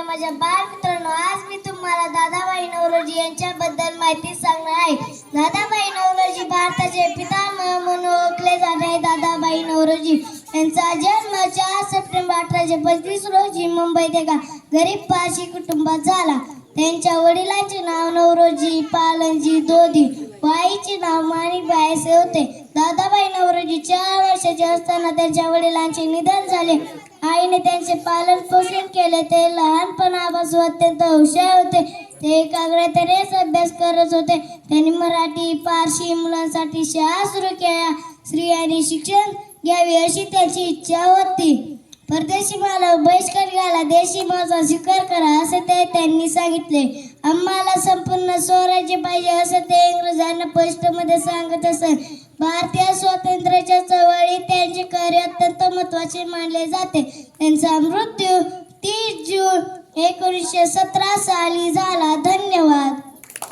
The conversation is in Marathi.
प्रिय माझ्या बाळ मित्रांनो आज मी तुम्हाला दादाबाई नवरोजी यांच्याबद्दल माहिती सांगणार आहे. दादाबाई नवरोजी भारताचे पितामह म्हणून ओळखले जाणारे दादाबाई नवरोजी यांचा जन्म चार सप्टेंबर अठराशे पंचवीस रोजी मुंबईत एका गरीब पारशी कुटुंबात झाला. त्यांच्या वडिलांचे नाव नवरोजी पालनजी दोधी बाईचे नाव माणिकबाई असे होते. चार वर्षाचे असताना त्यांच्या वडिलांचे निधन झाले. आईने त्यांचे पालन पोषण केले. ते लहानपणापासून अत्यंत हुशार होते. ते एकाग्रतेनेच अभ्यास करत होते. त्यांनी मराठी पारशी मुलांसाठी शाळा सुरू केल्या. स्त्रियांनी शिक्षण घ्यावी अशी त्यांची इच्छा होती. परदेशी माला बहिष्कार घाला देशी माझा स्वीकार करा असे ते त्यांनी सांगितले. आम्हाला संपूर्ण स्वराज्य पाहिजे असं ते इंग्रजांना स्पष्टमध्ये सांगत असत. भारतीय स्वातंत्र्याच्या चळवळीत त्यांचे कार्य अत्यंत महत्त्वाचे मानले जाते. त्यांचा मृत्यू तीस जून एकोणीसशे सतरा साली झाला.